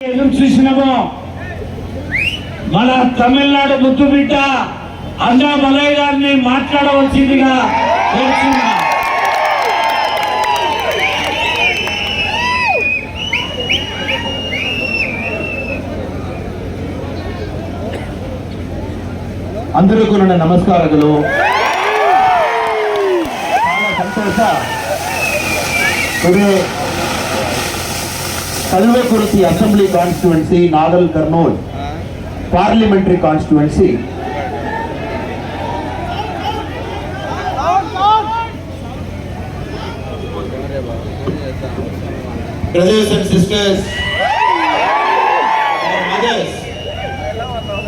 ఎదురు మన తమిళనాడు ముద్దు బిడ్డ అన్నా మలయ్య గారిని మాట్లాడవలసిందిగా కోరుతున్నా అందరూ కూడా నమస్కారములు. సంతోష. Kalwakurthy assembly constituency Nagar Kurnool parliamentary constituency brothers and sisters, our mothers,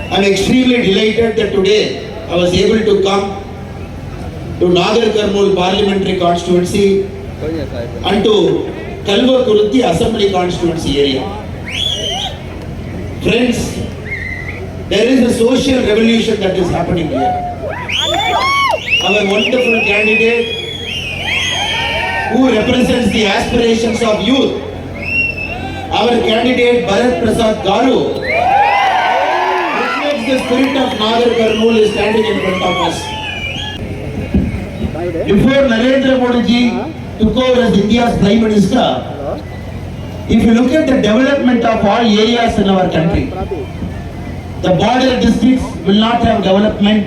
I'm extremely delighted that today I was able to come to Nagar Karnool Parliamentary Constituency and to Kuruti Assembly Constituency area. Friends, there is a social revolution that is happening here. Our wonderful candidate who represents the aspirations of youth, our candidate Bharat Prasad Garu, reflects the spirit of Nagar Karnool is standing in front of us. Before Narendra Modi ji took over as India's Prime Minister, if you look at the development of all areas in our country, the border districts will not have development.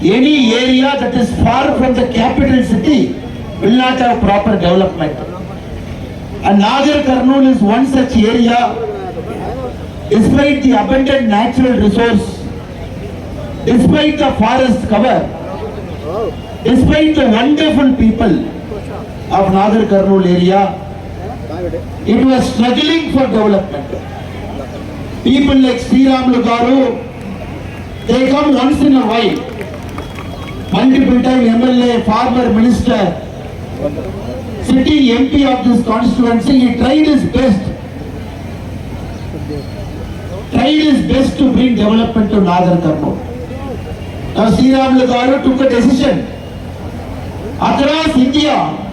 Any area that is far from the capital city will not have proper development. And Nagar Karnool is one such area despite the abundant natural resource, despite the forest cover, despite the wonderful people of Nagar Karnool area, it was struggling for development. People like Sri Ram Garu, they come once in a while. Multiple time MLA, former minister, sitting MP of this constituency, he tried his best tried his best to bring development to Nagar Karnool. Now Sri Ramlu Garu took a decision. Across India,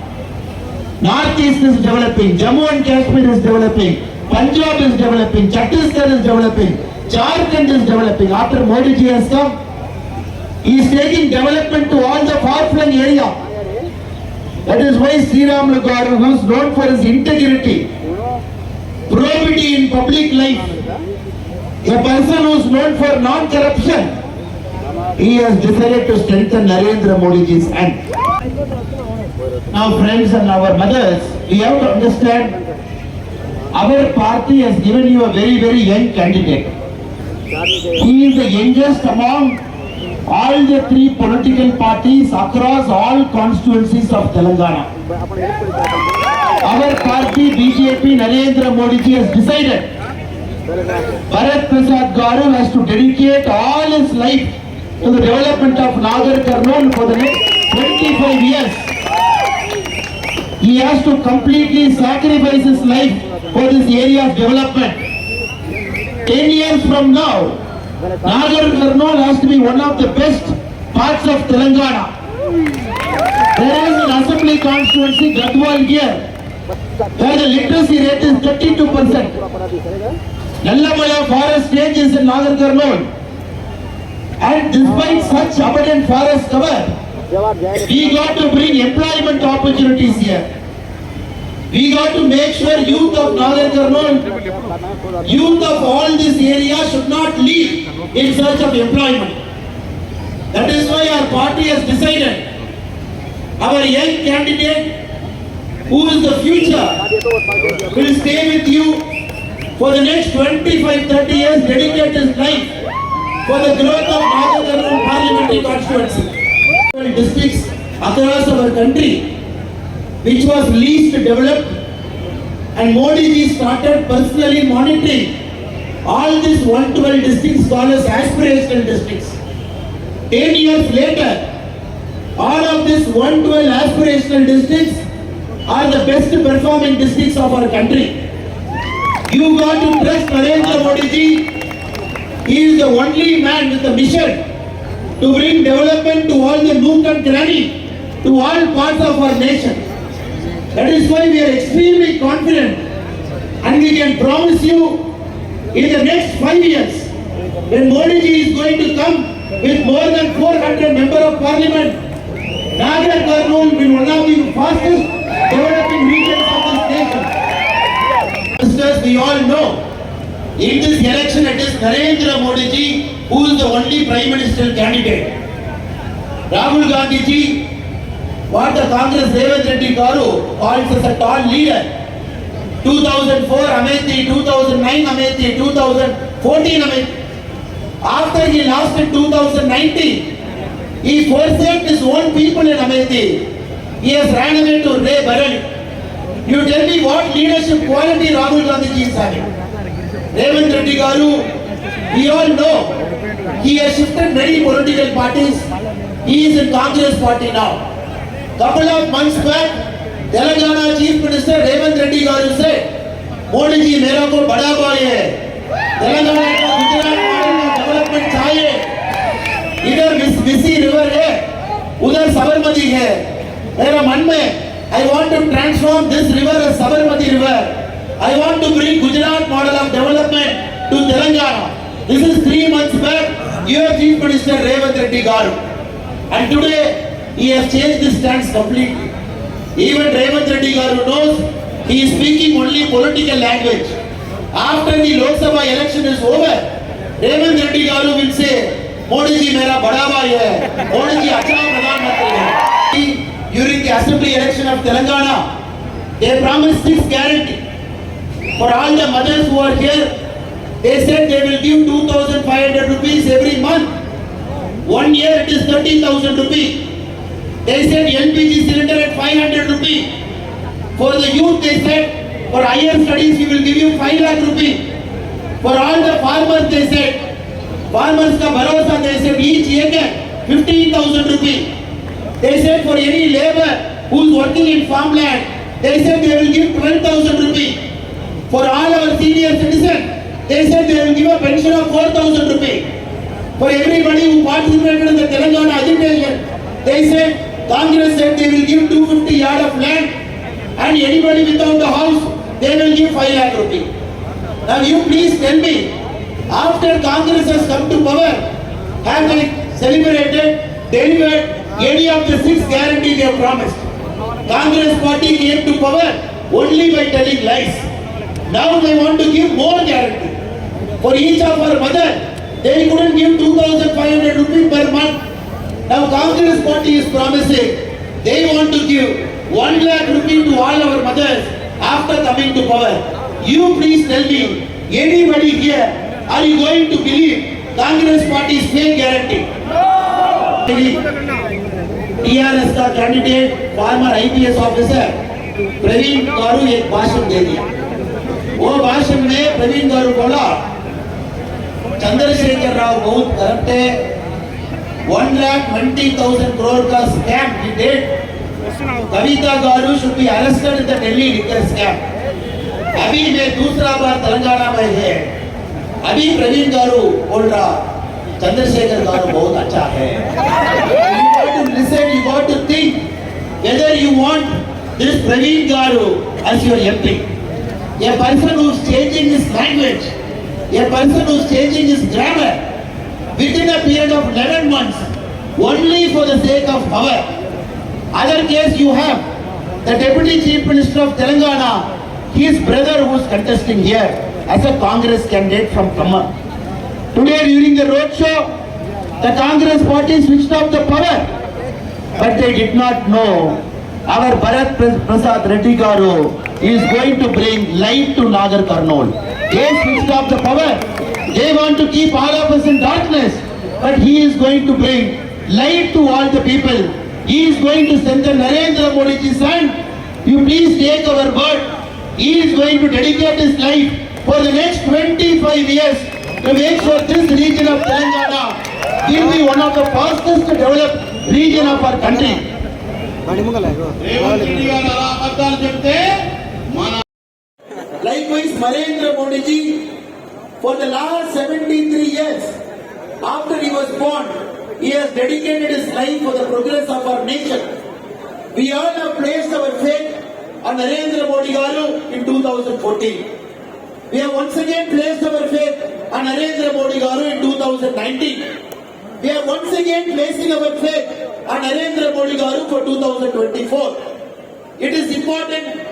Northeast is developing, Jammu and Kashmir is developing, Punjab is developing, Chhattisgarh is developing, Jharkhand is developing. After Modi ji has come, he is taking development to all the far-flung area. That is why Sri Ramlu Garu, who is known for his integrity, probity in public life, a person who is known for non-corruption, he has decided to strengthen Narendra Modi ji's hand. Now friends and our mothers, we have to understand, our party has given you a very, very young candidate. He is the youngest among all the three political parties across all constituencies of Telangana. Our party, BJP, Narendra Modi ji has decided Bharat Prasad Garu has to dedicate all his life to the development of Nagar Karnool for the next 25 years. He has to completely sacrifice his life for this area's development. 10 years from now, Nagar Karnool has to be one of the best parts of Telangana. There is an assembly constituency, Gadwal here, where the literacy rate is 32%. Nallamala forest range is in Nagar Karnool. And despite such abundant forest cover, we got to bring employment opportunities here. We got to make sure youth of Nagar Karnool, youth of all this area should not leave in search of employment. That is why our party has decided our young candidate who is the future will stay with you for the next 25 30 years dedicate his life for the growth of Nagar Karnool parliamentary constituency districts across our country which was least developed and Modi ji started personally monitoring all these 112 districts called as aspirational districts 10 years later all of these 112 aspirational districts are the best performing districts of our country you got to trust Narendra Modi ji. He is the only man with a mission to bring development to all the nook and cranny, to all parts of our nation. That is why we are extremely confident And we can promise you in the next five years, when Modi ji is going to come with more than 400 member of parliament, Nagar Kurnool will be one of the fastest developing regions of this nation. Sisters, we all know, in this election it is Narendra Modi ji who is the only prime ministerial candidate. Rahul Gandhi ji, what the Congress Revanth Reddy Garu calls as a tall leader. 2004 Amethi, 2009 Amethi, 2014 Amethi. After he lost in 2019, he forsake his own people in Amethi. He has ran away to Ray Bareli. You tell me what leadership quality Rahul Gandhi ji is having. Revanth Reddy Garu, we all know, he has shifted many political parties. He is in Congress party now. Couple of months back, Telangana Chief Minister Revanth Reddy Garu said, Modi ji मेरा को बड़ा भाई है तेलंगाना का Gujarat model में development चाहिए इधर miss, मिसी रिवर है उधर साबरमती है मेरा मन में I want to transform this river as Sabarmati river I want to bring Gujarat model of development to Telangana this is three months back dear Chief Minister Revanth Reddy Garu. And today he has changed his stance completely. Even Revanth Reddy Garu knows he is speaking only political language. After the Lok Sabha election is over, Revanth Reddy Garu will say, Modi ji mera bada bhai hai, Modi ji acha pradhanmantri hai. During the assembly election of Telangana, they promised six guarantee for all the mothers who are here they said they will give 2,500 rupees every month. One year it is 30,000 rupees. They said LPG cylinder at 500 rupees. For the youth, they said, for higher studies, we will give you 5 lakh rupees. For all the farmers, they said, farmers ka bharosa, they said, each acre 15,000 rupees. They said for any labor who is working in farmland, they said they will give 12,000 rupees. For all our senior citizens, they said they will give a pension of 4,000 rupees. For everybody who participated in the Telangana agitation, they said, Congress said they will give 250 yard of land and anybody without the house, they will give 5 lakh rupees. Now you please tell me, after Congress has come to power, have they celebrated, delivered any of the six guarantees they have promised? Congress party came to power only by telling lies. Now they want to give more guarantee. For each of our mother, they couldn't give 2,500 rupees per month. Now Congress party is promising, they want to give 1 lakh rupees to all our mothers after coming to power. You please tell me, anybody here, are you going to believe Congress party's fake guarantee? TRS का candidate former IPS officer Praveen garu एक भाषण दे दिया वो भाषण में प्रवीण गारू बोला चंद्रशेखर राव बहुत corrupt है one lakh twenty thousand crore का स्कैम ही dead Kavitha garu should be arrested in the Delhi liquor scam अभी मैं दूसरा बार तेलंगाना में है। अभी प्रवीण गारू बोल रहा चंद्रशेखर गारू बहुत अच्छा है। You got to listen, you got to think whether you want this Praveen Garu as your MP. A person who is changing his language, a person who is changing his grammar within a period of 11 months only for the sake of power. Other case you have the Deputy Chief Minister of Telangana, his brother who is contesting here as a Congress candidate from Khammam. Today during the road show, the Congress party switched off the power. But they did not know our Bharat Prasad Reddy Garu is going to bring light to Nagar Karnool They switched off the power. They want to keep all of us in darkness. But he is going to bring light to all the people. He is going to send the Narendra Modi ji son. You please take our word. He is going to dedicate his life for the next 25 years to make sure this region of Telangana will be one of the fastest developed region of our country. Revanth Reddy గారు అలా అబద్ధాలు చెప్తే మన Likewise, Narendra Modi ji, for the last 73 years, after he was born, he has dedicated his life for the progress of our nation. We all have placed our faith on Narendra Modi Garu in 2014. We have once again placed our faith on Narendra Modi Garu in 2019. We are once again placing our faith on Narendra Modi Garu for 2024. It is important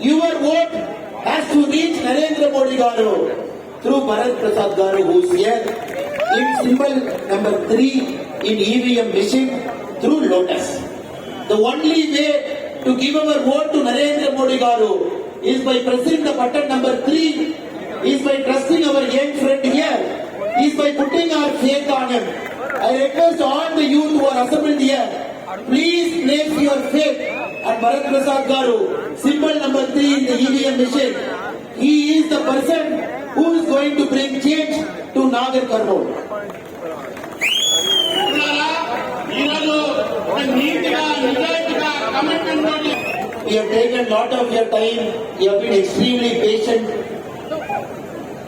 your vote has to reach Narendra Modi Garu through Bharat Prasad Garu who is here in symbol number 3 in EVM machine through Lotus. The only way to give our vote to Narendra Modi Garu is by pressing the button number 3 is by trusting our young friend here is by putting our faith on him. I request all the youth who are assembled here, please place your faith at Bharat Prasad Garu, symbol number 3 in the EVM machine. He is the person who is going to bring change to Nagar We have taken lot of your time. You have been extremely patient.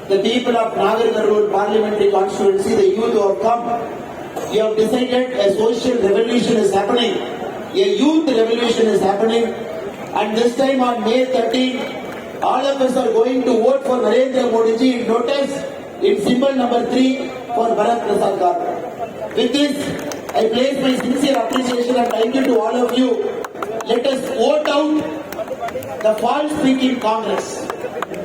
The people of Nagar Karnool parliamentary constituency, the youth who have come, you have decided a social revolution is happening. A youth revolution is happening. And this time on May 13, all of us are going to vote for Narendra Modi ji in notice in symbol number 3 for Bharat Prasad. With this, I place my sincere appreciation and thank you to all of you. Let us vote out the false speaking Congress.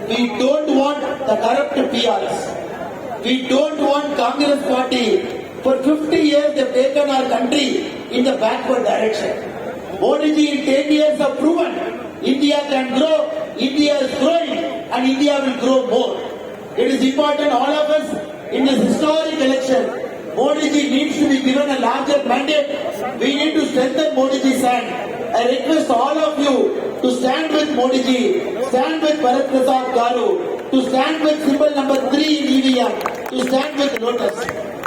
We don't want the corrupt PRs. We don't want Congress party. For 50 years they've taken our country in the backward direction. Ji in 10 years have proven India can grow, India is growing and India will grow more. It is important all of us in this historic election Modi ji needs to be given a larger mandate. We need to strengthen Modi ji's hand. I request all of you to stand with Modi ji, stand with Bharat Prasad Garu, to stand with symbol number 3 in EVM, to stand with Lotus.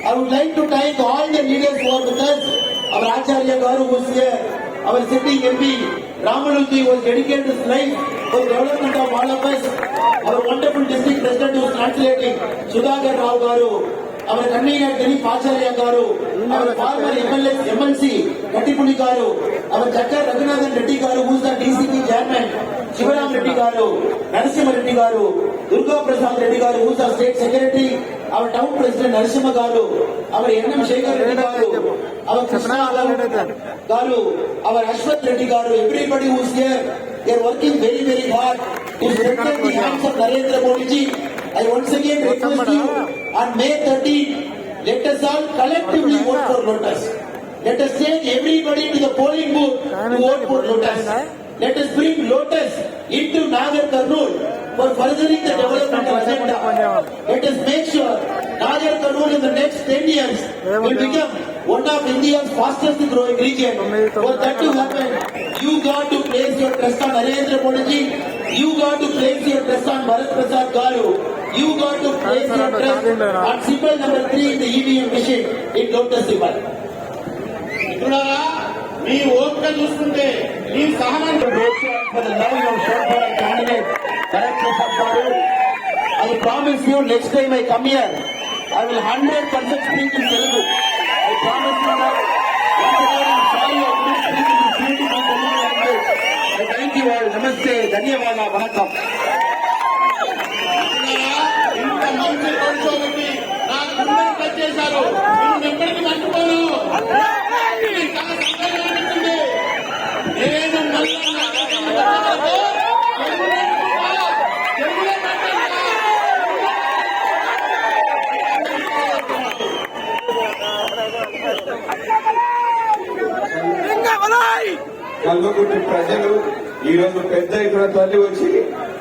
I would like to thank all the leaders who are with us. Our Acharya garu our sitting M P ರಾಮಲುಂದಿ was dedicated is life for development of all of us our wonderful district president was translating Sudhakar Rao garu our కన్నీగారు Dilip Acharya garu our former MLA MLC Gattipudi garu our Jaggar Raghunathan Reddy garu who's the DCP chairman Shivaram Reddy garu Narasimhareddy garu Durga Prasad Reddy garu who's the state secretary our town president Narasimha garu our N M Shekar Reddy garu our Krishna garu our Ashwath Reddy garu everybody who's here they are working very very hard to strengthen the hands of Narendra Modi ji I once again request you on May thirty let us all collectively vote for lotus let us change everybody to the polling booth to vote for lotus let us bring lotus into Nagar Kurnool bring Lotus into Nagar Karnool for furthering the development agenda. Let us make sure Nagar Karnool in the next 10 years will become one of India's fastest growing region. For that to happen, you got to place your trust on Narendra Modi ji. You got to place your trust on Bharat Prasad Garu. You got to place your trust on symbol number 3 in the EVM machine in Lotus symbol. మిత్రులారా మీ ఓపిక చూస్తుంటే మీ సహనం for the love you have shown for ప్రయత్నపడ్డారు I promise you next time I come year I will hundred percent speak in Telugu I promise thank you నమస్తే ధన్యవాద వణకం ఇంత నేను మళ్ళీ కల్వకుర్తి ప్రజలు ఈ రోజు పెద్ద ఇక్కడ తల్లి వచ్చి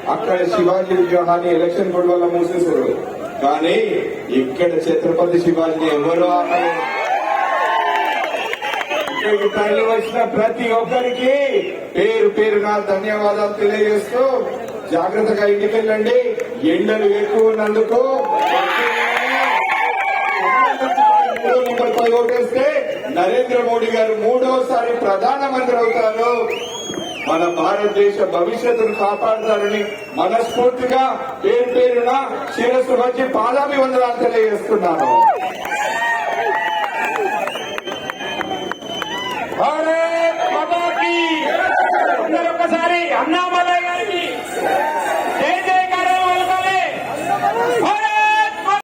అక్కడ శివాజీ విగ్రహాన్ని ఎలక్షన్ కోడ్ వల్ల మూసేశారు కానీ ఇక్కడ ఛత్రపతి శివాజీని ఎవరు ఆపలేరు. ఇక్కడికి తరలి వచ్చిన ప్రతి ఒక్కరికి పేరు పేరు నా ధన్యవాదాలు తెలియజేస్తూ జాగ్రత్తగా ఇంటికి వెళ్ళండి ఎండలు ఎక్కువ ఉన్నందుకు ఓటేస్తే నరేంద్ర మోడీ గారు మూడోసారి ప్రధానమంత్రి అవుతారు. మన భారతదేశ భవిష్యత్తును కాపాడతారని మనస్ఫూర్తిగా పేరు పేరున శిరస్సు వచ్చి పాదాభివందనాలు తెలియజేస్తున్నాను. భారత్ మాతాకి. అందరూ ఒక్కసారి అన్నామలై